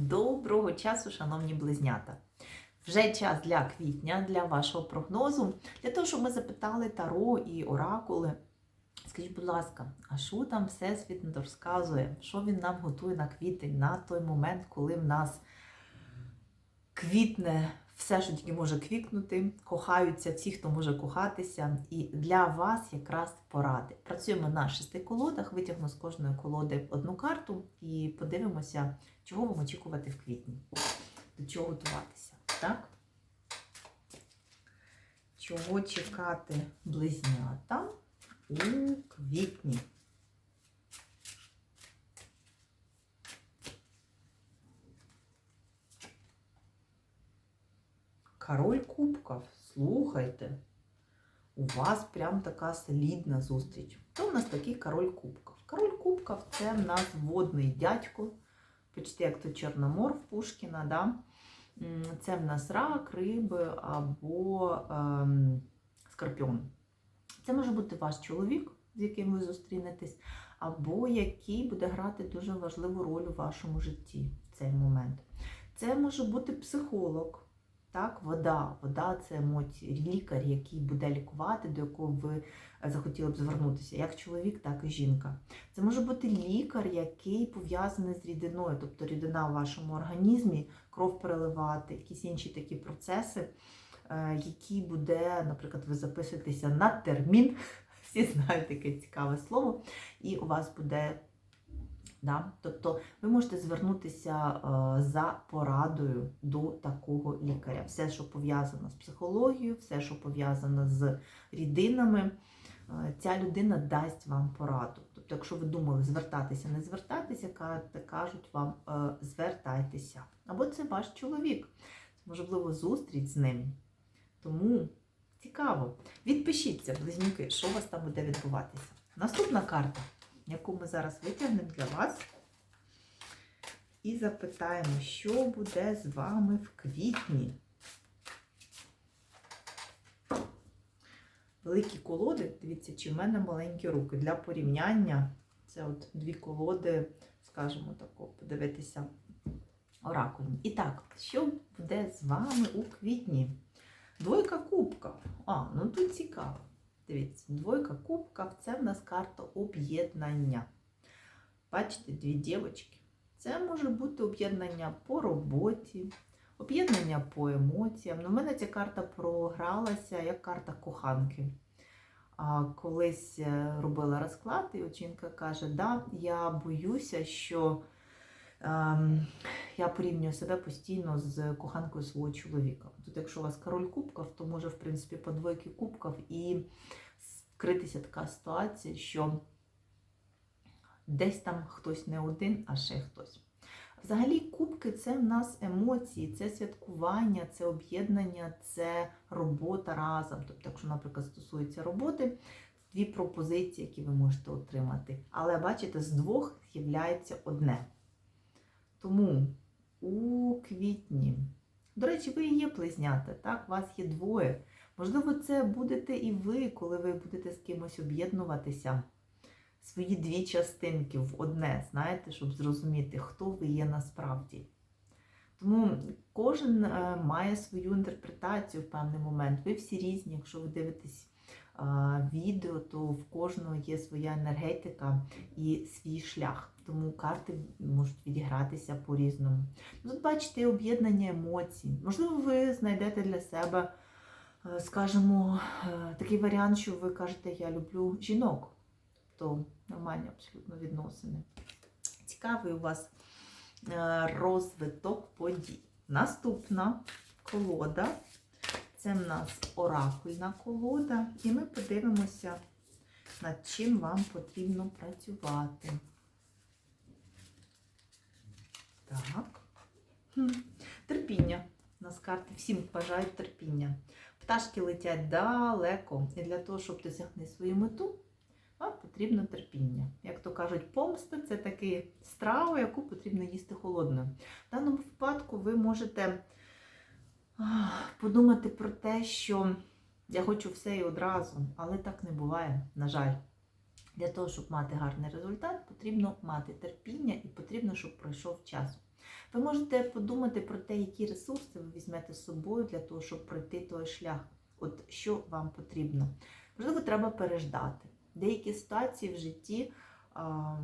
Доброго часу, шановні близнята! Вже час для квітня, для вашого прогнозу, для того, щоб ми запитали Таро і оракули. Скажіть, будь ласка, а що там Всесвіт розказує? Що він нам готує на квітень, на той момент, коли в нас квітне все, що тільки може квітнути, кохаються всі, хто може кохатися. І для вас якраз поради. Працюємо на шести колодах, витягну з кожної колоди одну карту і подивимося, чого вам очікувати в квітні, до чого готуватися. Так? Чого чекати близнята у квітні? Король кубків, слухайте. У вас прям така солідна зустріч. Хто в нас такий король кубків? Король кубків це в нас водний дядько, почти як то Чорномор в Пушкіна. Да? Це в нас рак, риби або ем, скорпіон. Це може бути ваш чоловік, з яким ви зустрінетесь, або який буде грати дуже важливу роль у вашому житті в цей момент. Це може бути психолог. Так, вода. Вода це емоції, лікар, який буде лікувати, до якого ви е, захотіли б звернутися, як чоловік, так і жінка. Це може бути лікар, який пов'язаний з рідиною, тобто рідина в вашому організмі, кров переливати, якісь інші такі процеси, е, які буде, наприклад, ви записуєтеся на термін, всі знають таке цікаве слово, і у вас буде. Да? Тобто ви можете звернутися е, за порадою до такого лікаря. Все, що пов'язано з психологією, все, що пов'язано з рідинами, е, ця людина дасть вам пораду. Тобто, якщо ви думали звертатися, не звертатися, кажуть вам е, звертайтеся. Або це ваш чоловік, можливо, зустріч з ним. Тому цікаво. Відпишіться, близнюки, що у вас там буде відбуватися. Наступна карта яку ми зараз витягнемо для вас. І запитаємо, що буде з вами в квітні. Великі колоди, дивіться, чи в мене маленькі руки. Для порівняння це от дві колоди, скажімо тако, подивитися оракульні. І так, що буде з вами у квітні? Двойка кубків. А, ну тут цікаво. Дивіться, двойка кубків це в нас карта об'єднання. Бачите, дві дівчатки. Це може бути об'єднання по роботі, об'єднання по емоціям. Ну, в мене ця карта програлася як карта коханки. Колись е, робила розклад, і очінка каже: да, я боюся, що я порівнюю себе постійно з коханкою свого чоловіка. Тут, якщо у вас король кубків, то може, в принципі, по двойки кубків і скритися така ситуація, що десь там хтось не один, а ще хтось. Взагалі, кубки це в нас емоції, це святкування, це об'єднання, це робота разом. Тобто, якщо, наприклад, стосується роботи, дві пропозиції, які ви можете отримати. Але бачите, з двох з'являється одне. Тому у квітні, до речі, ви є близнята, так? Вас є двоє. Можливо, це будете і ви, коли ви будете з кимось об'єднуватися. Свої дві частинки в одне, знаєте, щоб зрозуміти, хто ви є насправді. Тому кожен е, має свою інтерпретацію в певний момент. Ви всі різні, якщо ви дивитесь відео, то в кожного є своя енергетика і свій шлях. Тому карти можуть відігратися по-різному. Тут бачите об'єднання емоцій. Можливо, ви знайдете для себе, е, скажімо, е, такий варіант, що ви кажете, я люблю жінок. Тобто нормальні абсолютно відносини. Цікавий у вас е, розвиток подій. Наступна колода. Це в нас оракульна колода, і ми подивимося, над чим вам потрібно працювати. Так. Терпіння. У нас карти всім бажають терпіння. Пташки летять далеко. І для того, щоб досягти свою мету, вам потрібно терпіння. Як то кажуть, помста це така страва, яку потрібно їсти холодною. В даному випадку ви можете подумати про те, що я хочу все і одразу, але так не буває, на жаль. Для того, щоб мати гарний результат, потрібно мати терпіння і потрібно, щоб пройшов час. Ви можете подумати про те, які ресурси ви візьмете з собою для того, щоб пройти той шлях. От що вам потрібно. Можливо, треба переждати. Деякі ситуації в житті,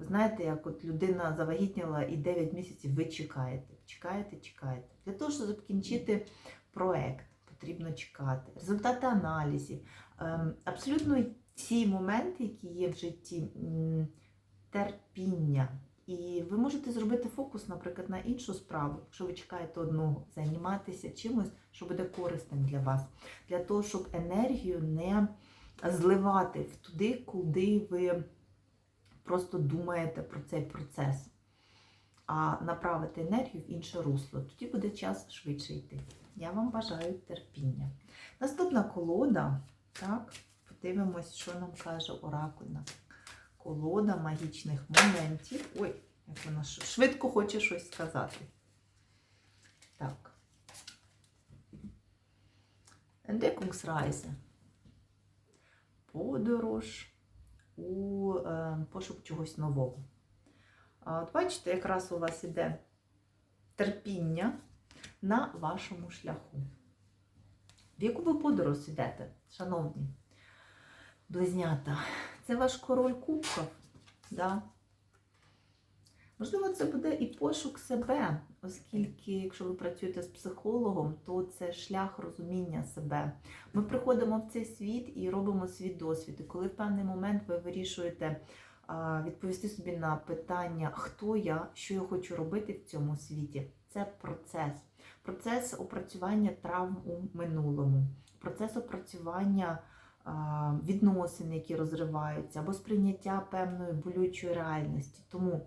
знаєте, як от людина завагітніла і 9 місяців ви чекаєте, чекаєте, чекаєте. Для того, щоб закінчити проект, потрібно чекати. Результати аналізів. Ем, Абсолютно всі моменти, які є в житті, терпіння. І ви можете зробити фокус, наприклад, на іншу справу, якщо ви чекаєте одного, займатися чимось, що буде корисним для вас, для того, щоб енергію не зливати в туди, куди ви просто думаєте про цей процес, а направити енергію в інше русло. Тоді буде час швидше йти. Я вам бажаю терпіння. Наступна колода, так, подивимось, що нам каже оракульна колода магічних моментів. Ой, як вона швидко хоче щось сказати. Так. Entdeckungsreise. Подорож у е, пошук чогось нового. От бачите, якраз у вас іде терпіння на вашому шляху. В яку ви подорож йдете, шановні близнята? Це ваш король кубків. Да? Можливо, це буде і пошук себе, оскільки, якщо ви працюєте з психологом, то це шлях розуміння себе. Ми приходимо в цей світ і робимо свій досвід. І коли в певний момент ви вирішуєте відповісти собі на питання, хто я, що я хочу робити в цьому світі, це процес. Процес опрацювання травм у минулому, процес опрацювання відносин, які розриваються, або сприйняття певної болючої реальності. Тому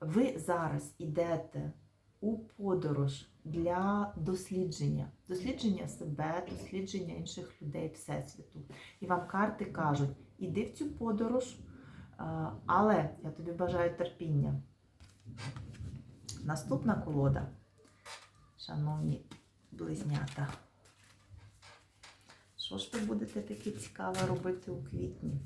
ви зараз йдете у подорож для дослідження, дослідження себе, дослідження інших людей Всесвіту. І вам карти кажуть, іди в цю подорож, але я тобі бажаю терпіння. Наступна колода, шановні близнята. Що ж ви будете таке цікаве робити у квітні?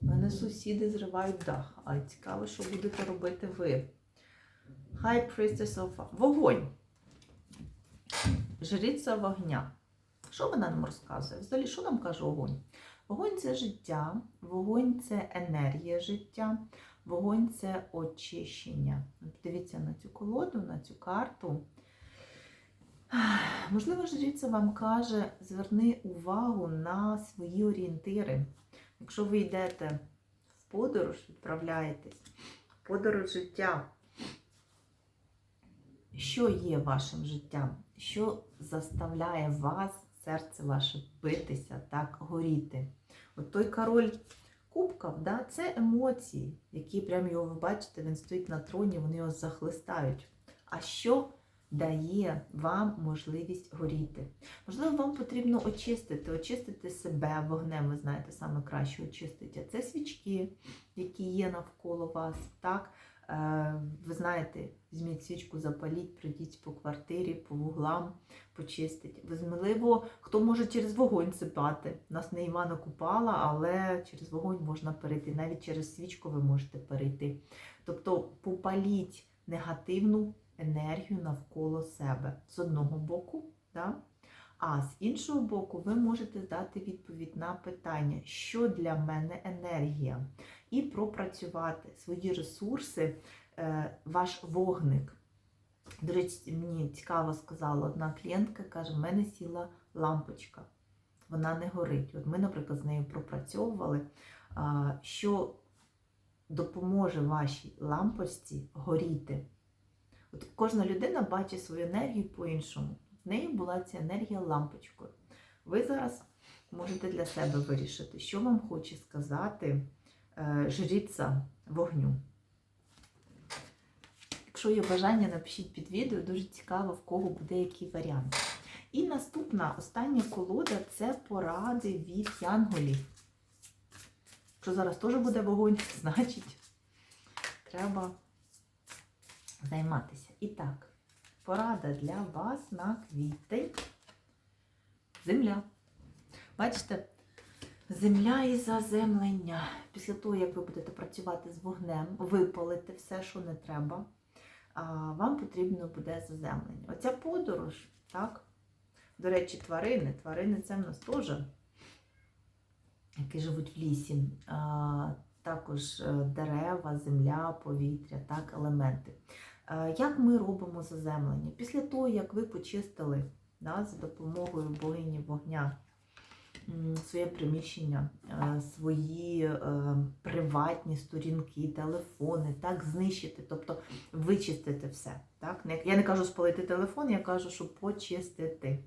У мене сусіди зривають дах, а цікаво, що будете робити ви. High Priestess of Вогонь. Жриця вогня. Що вона нам розказує? Взагалі, що нам каже вогонь? Вогонь це життя, вогонь це енергія життя, вогонь це очищення. Дивіться на цю колоду, на цю карту. Можливо, жриця вам каже, зверни увагу на свої орієнтири. Якщо ви йдете в подорож, відправляєтесь, в подорож життя, що є вашим життям? Що заставляє вас, серце ваше, битися, так, горіти? От той король кубків, да, це емоції, які прям його ви бачите, він стоїть на троні, вони його захлистають. А що дає вам можливість горіти? Можливо, вам потрібно очистити, очистити себе вогнем, ви знаєте, саме краще очистити. Це свічки, які є навколо вас. так? Е, Ви знаєте, візьміть свічку, запаліть, пройдіть по квартирі, по вуглам, почистить. Можливо, хто може через вогонь сипати. Нас не Івана Купала, але через вогонь можна перейти. Навіть через свічку ви можете перейти. Тобто попаліть негативну енергію навколо себе з одного боку. Да? А з іншого боку, ви можете дати відповідь на питання, що для мене енергія, і пропрацювати свої ресурси, е, ваш вогник. До речі, мені цікаво сказала одна клієнтка, каже, в мене сіла лампочка, вона не горить. От ми, наприклад, з нею пропрацьовували, що допоможе вашій лампочці горіти. От кожна людина бачить свою енергію по-іншому. В неї була ця енергія лампочкою. Ви зараз можете для себе вирішити, що вам хоче сказати е, жриця вогню. Якщо є бажання, напишіть під відео, дуже цікаво, в кого буде який варіант. І наступна, остання колода це поради від янголів. Якщо зараз теж буде вогонь, значить треба займатися. І так, порада для вас на квітень. Земля. Бачите, Земля і заземлення. Після того, як ви будете працювати з вогнем, випалити все, що не треба, вам потрібно буде заземлення. Оця подорож, так? До речі, тварини. Тварини це в нас теж, які живуть в лісі. Також е, дерева, земля, повітря, так, елементи. Е, Як ми робимо заземлення? Після того, як ви почистили да, за допомогою богині вогня своє приміщення, е, свої е, приватні сторінки, телефони, так, знищити, тобто вичистити все. Так? Я не кажу спалити телефон, я кажу, що почистити.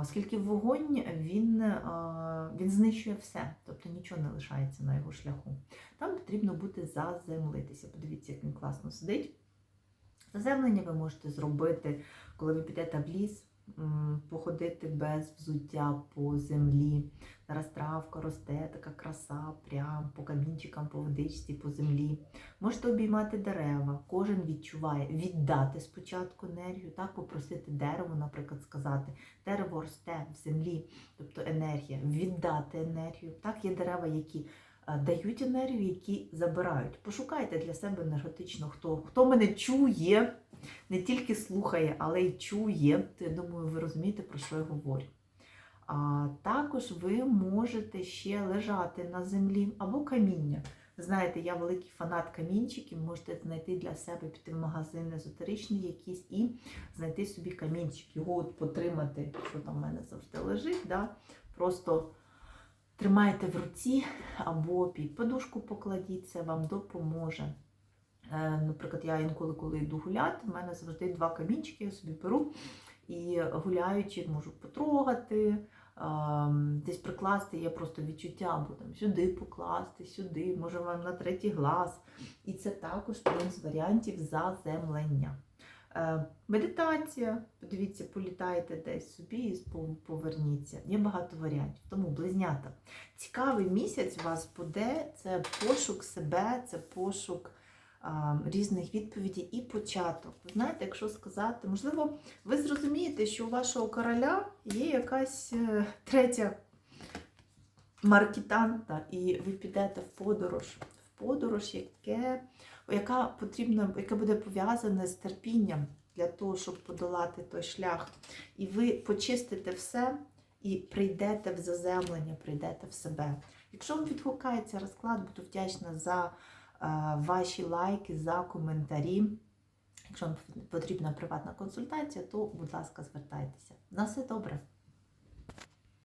Оскільки вогонь він, він знищує все, тобто нічого не лишається на його шляху. Там потрібно буде заземлитися. Подивіться, як він класно сидить. Заземлення ви можете зробити, коли ви підете в ліс, походити без взуття по землі. Зараз травка росте, така краса, прям по камінчикам, по водичці, по землі. Можете обіймати дерева, кожен відчуває, віддати спочатку енергію, так, попросити дерево, наприклад, сказати, дерево росте в землі, тобто енергія, віддати енергію. Так, є дерева, які дають енергію, які забирають. Пошукайте для себе енергетично, хто, хто мене чує, не тільки слухає, але й чує. То я думаю, ви розумієте, про що я говорю. А також ви можете ще лежати на землі або каміння. Знаєте, я великий фанат камінчиків, можете знайти для себе піти в магазин езотеричний якийсь і знайти собі камінчик, його от потримати, що там в мене завжди лежить. Да? Просто тримайте в руці або під подушку покладіть, це вам допоможе. Е, Наприклад, я інколи, коли йду гуляти, в мене завжди два камінчики, я собі беру і гуляючи, можу потрогати, ем, десь прикласти, є просто відчуття, або там сюди покласти, сюди, може вам на третій глаз. І це також один з варіантів заземлення. Е, Медитація, подивіться, політаєте десь собі і поверніться. Є багато варіантів. Тому близнята. Цікавий місяць у вас буде це пошук себе, це пошук а, різних відповідей і початок. Ви знаєте, якщо сказати, можливо, ви зрозумієте, що у вашого короля є якась е, третя маркітанта, і ви підете в подорож, подорож, яке, яка потрібна, яка буде пов'язана з терпінням для того, щоб подолати той шлях. І ви почистите все і прийдете в заземлення, прийдете в себе. Якщо вам відгукається розклад, буду вдячна за е, ваші лайки, за коментарі. Якщо вам потрібна приватна консультація, то, будь ласка, звертайтеся. На все добре!